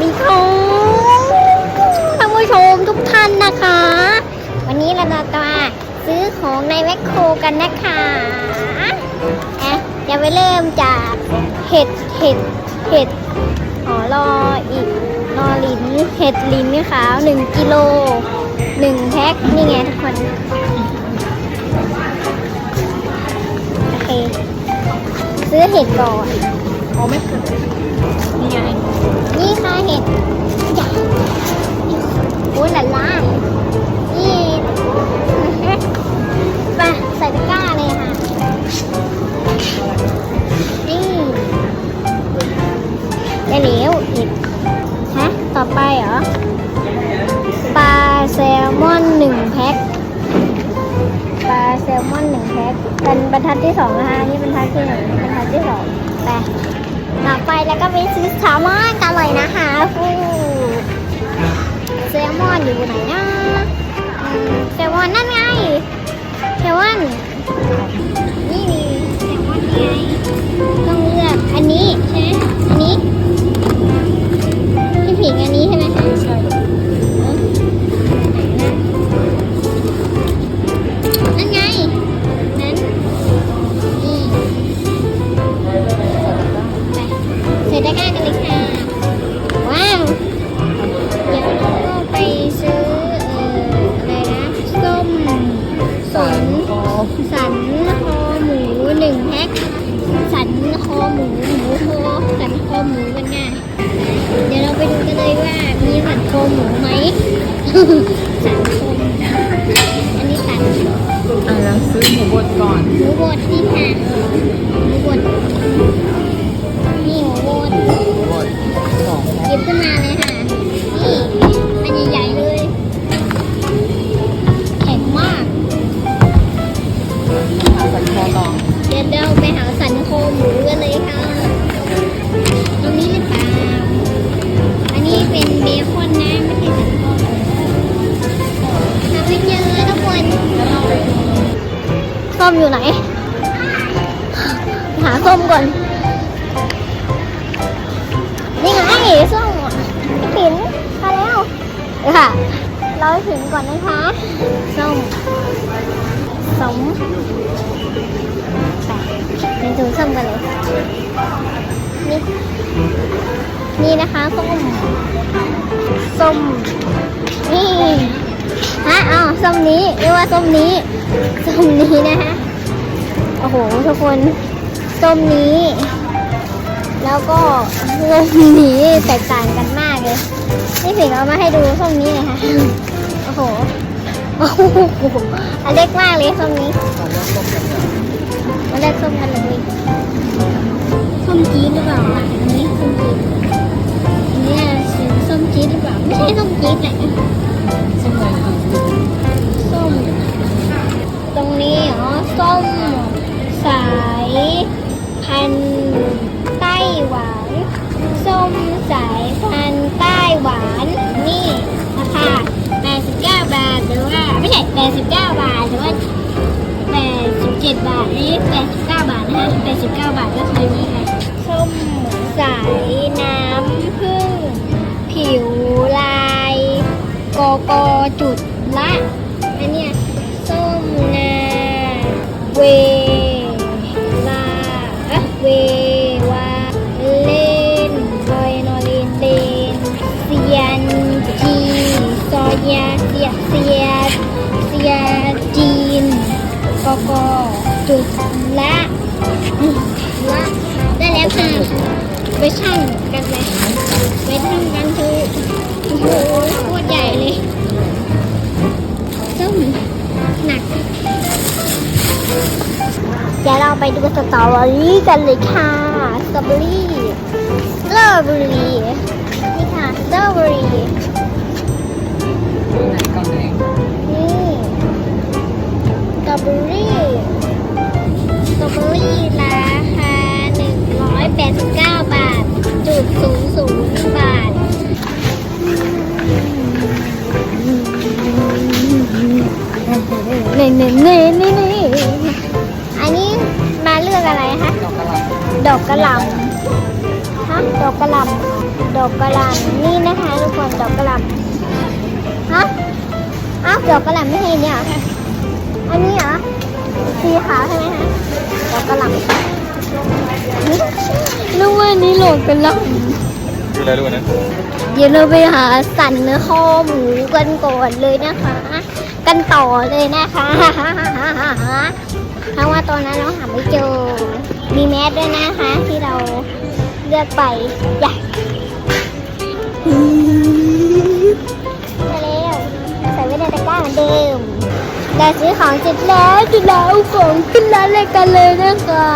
มีของท่านผู้ชมทุกท่านนะคะ วันนี้เราจะมาซื้อของในแมคโครกันนะคะอะจะไปเริ่มจากเห็ดเห็ดเห็ดอ๋อรออีกรอลิ้นเห็ดลิ้นขาวหนึ่งกิโลหนึ่งแพ็คนี่ไงทุกคนโอเคซื้อเห็ดก่อนอ๋อไม่เคยนี่ไง นี่ค่ะเห็ดใหญ่โอ้ยหลานล่านี่ไปใส่ตะกร้าเลยค่ะ นี่ได้แล้วอีกฮะต่อไปเหรอ ปลาแซลมอนหนึ่งแพ็คปลาแซลมอนหนึ่งแพ็คเป็นบรรทัดที่สองนะคะนี่บรรทัดที่หนึ่งบรรทัดที่สองไป ต่อไปแล้วก็ไปซื้อแซลมอนกันเลยนะคะฟูแซลมอนอยู่ไหนนะอืมแซลมอนนั่นไงแซลมอนนี่ สันคอสันคอหมูหนึ่งแพ็คสันคอหมูหมูคอสันคอหมูกันง่ายเดี๋ยวเราไปดูกันเลยว่ามีสันคอหมูไหม สันคอต่อเดี๋ยวเราไปหาสันคอหมูกันเลยค่ะ ตรงนี้หรือเปล่าอันนี้เป็นเบคอนนะไม่ใช่สันคอหมูหาไม่เจอทุกคนส้มอยู่ไหน หาส้มก่อน นี่ไงส้มพี่ผินมาแล้วค่ะ เราให้ผินก่อนนะคะส้มสม ส้มกันเลย นี่นี่นะคะส้มส้มนี่ฮะอ๋อส้มนี้เรียกว่าส้มนี้ส้มนี้นะคะโอ้โหทุกคนส้มนี้ แล้วก็ส้มนี้แตกต่างกันมากเลยนี่ผิงเอามาให้ดูส้มนี้เลยค่ะโอ้โห โอ้โหอันเล็กมากเลยส้มนี้มันก่นมันเล็กส้มกันเลยส้มจีนหรือเปล่า 89 บาทหรือว่า 87 บาทนี่89 บาทนะคะ89 บาทก็คือนี่ค่ะส้มสายน้ำผึ้งผิวลายโกโกจุดละอันเนี้ยส้มนาเว กกจุดละอืมละได้แล้วค่ะไปช่างกันเลยไปช่างกันเถอโอ้โหโคตรใหญ่เลยส้มหนักเดี๋ยวเราไปดูสตรอเบอรี่กันเลยค่ะสตรอเบอรี่สตรอเบอรี่นี่ค่ะสตรอเบอรี่ไหนก่อนไหนนี่สตรอเบอรี่ นี่นี่นี่นี่นี่อันนี้มาเลือกอะไรคะดอกกระหล่ดอกกระหล่ำฮะ ดอกกระหล่ำดอกกระหล่ำนี่นะคะทุกคน ดอกกระหล่ำฮะ อ้าว ดอกกระหล่ำไม่ใช่เนี่ยเหรออันนี้เหรอ สีขาวใช่ไหมคะดอกกระหล่ำนึกว่านี่ดอกกระหล่ำคืออะไรรู้ไหมเดี๋ยวเราไปหาสันเนื้อข้อหมูกันก่อนเลยนะคะ กันต่อเลยนะคะเพราะว่าตอนนั้นเราหาไม่เจอ มีแมสด้วยนะคะ ที่เราเลือกไปอย่ามาแล้วใส่ไว้ในตะกร้าเหมือนเดิมได้ซื้อของเสร็จแล้วจะแล้วของขึ้นร้านเลยกันเลยนะคะ